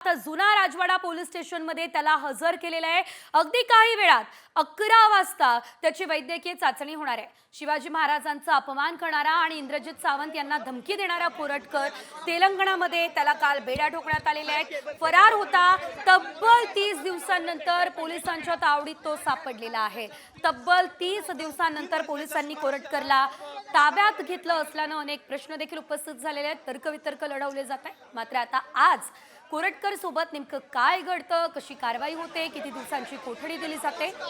जुना राजवाडा पोलीस स्टेशनमध्ये त्याला हजर केलेलं आहे. अगदी काही वेळात अकरा वाजता त्याची वैद्यकीय चाचणी होणार आहे. शिवाजी महाराजांचा अपमान करणारा आणि इंद्रजित सावंत यांना धमकी देणारा कोरटकर तेलंगणामध्ये त्याला काल बेड्या ठोकण्यात आलेल्या आहेत. फरार होता. तब्बल तीस दिवसांनंतर पोलिसांच्या तावडीत तो सापडलेला आहे. तब्बल तीस दिवसांनंतर पोलिसांनी कोरटकरला ताब्यात घेतलं असल्यानं अनेक प्रश्न देखील उपस्थित झालेले आहेत. तर्कवितर्क लढवले जात आहे मात्र आता आज कोरटकर सोबत नेमकं काय घडतं? कशी कारवाई होते? किती दिवसांची कोठडी दिली जाते?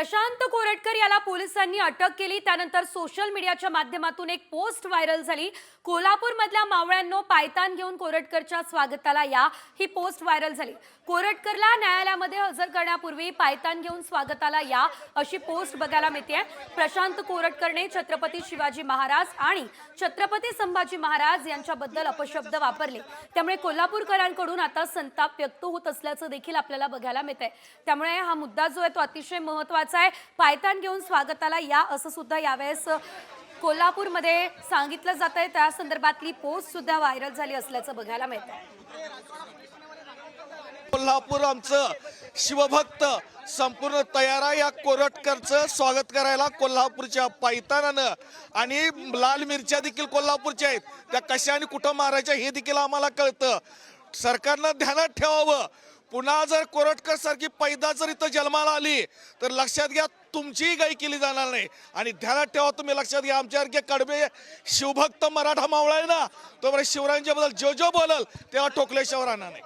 प्रशांत कोरटकर याला पोलिसांनी अटक केली. त्यानंतर सोशल मीडियाच्या माध्यमातून एक पोस्ट व्हायरल झाली. कोल्हापूरमधल्या मावळ्यांनो पायतान घेऊन कोरटकरच्या स्वागताला या. ही पोस्ट व्हायरल झाली. कोरटकरला न्यायालयामध्ये हजर करण्यापूर्वी पायतान घेऊन स्वागताला या अशी पोस्ट बघायला मिळते. प्रशांत कोरटकरने छत्रपती शिवाजी महाराज आणि छत्रपती संभाजी महाराज यांच्याबद्दल अपशब्द वापरले. त्यामुळे कोल्हापूरकरांकडून आता संताप व्यक्त होत असल्याचं देखील आपल्याला बघायला मिळत आहे त्यामुळे हा मुद्दा जो आहे तो अतिशय महत्त्वाचा आहे. पायतान घेऊन स्वागताला या असं सुद्धा यावेळेस कोल्हापूरमध्ये सांगितलं जात आहे त्या संदर्भातली पोस्ट सुद्धा व्हायरल झाली असल्याचं बघायला मिळत कोल्हापूर आमचं शिवभक्त संपूर्ण तयार आहे या कोरटकरचं स्वागत करायला कोल्हापूरच्या पायतानानं आणि लाल मिरच्या देखील कोल्हापूरच्या आहेत. त्या कशा आणि कुठं मारायच्या हे देखील आम्हाला कळतं. सरकारनं ध्यानात ठेवावं. पुन्हा जर कोरटकर सारखी पैदा जर इथं जन्माला आली तर लक्षात घ्या तुमचीही गाई केली जाणार नाही. आणि ध्यानात ठेवा तुम्ही लक्षात घ्या आमच्यासारखे कडबे शिवभक्त मराठा मावळा आहे ना तो बरं शिवरायांच्याबद्दल जो जो बोलल तेव्हा टोकल्याशिवाय राहणार नाही.